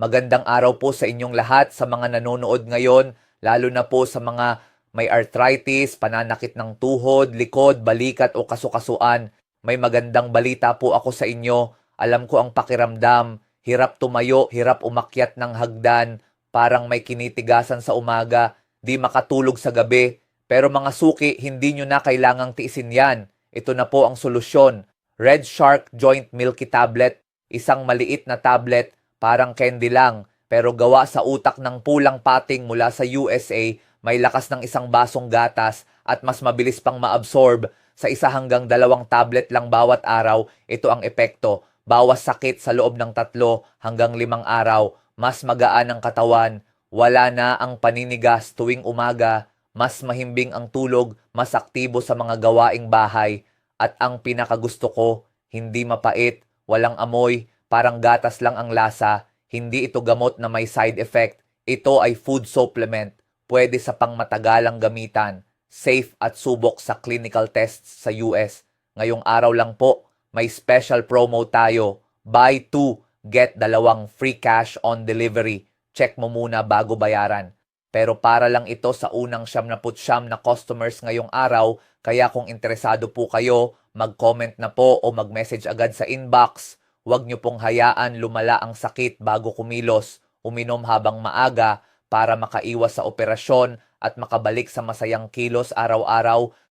Magandang araw po sa inyong lahat sa mga nanonood ngayon, lalo na po sa mga may arthritis, pananakit ng tuhod, likod, balikat o kasukasuan. May magandang balita po ako sa inyo. Alam ko ang pakiramdam, hirap tumayo, hirap umakyat ng hagdan, parang may kinitigasan sa umaga, di makatulog sa gabi. Pero mga suki, hindi nyo na kailangang tiisin yan. Ito na po ang solusyon. Red Shark Joint Milky Tablet. Isang maliit na tablet, parang candy lang, pero gawa sa utak ng pulang pating mula sa USA, may lakas ng isang basong gatas at mas mabilis pang maabsorb. Sa isa hanggang dalawang tablet lang bawat araw, ito ang epekto. Bawas sakit sa loob ng tatlo hanggang limang araw, mas magaan ang katawan, wala na ang paninigas tuwing umaga, mas mahimbing ang tulog, mas aktibo sa mga gawaing bahay, at ang pinakagusto ko, hindi mapait, walang amoy, parang gatas lang ang lasa, hindi ito gamot na may side effect, ito ay food supplement, pwede sa pangmatagalang gamitan, safe at subok sa clinical tests sa US. Ngayong araw lang po, may special promo tayo, buy two, get dalawang free cash on delivery. Check mo muna bago bayaran. Pero para lang ito sa unang siyam na putsyam na customers ngayong araw, kaya kung interesado po kayo, mag-comment na po o mag-message agad sa inbox. Huwag niyo pong hayaan lumala ang sakit bago kumilos, uminom habang maaga para makaiwas sa operasyon at makabalik sa masayang kilos araw-araw.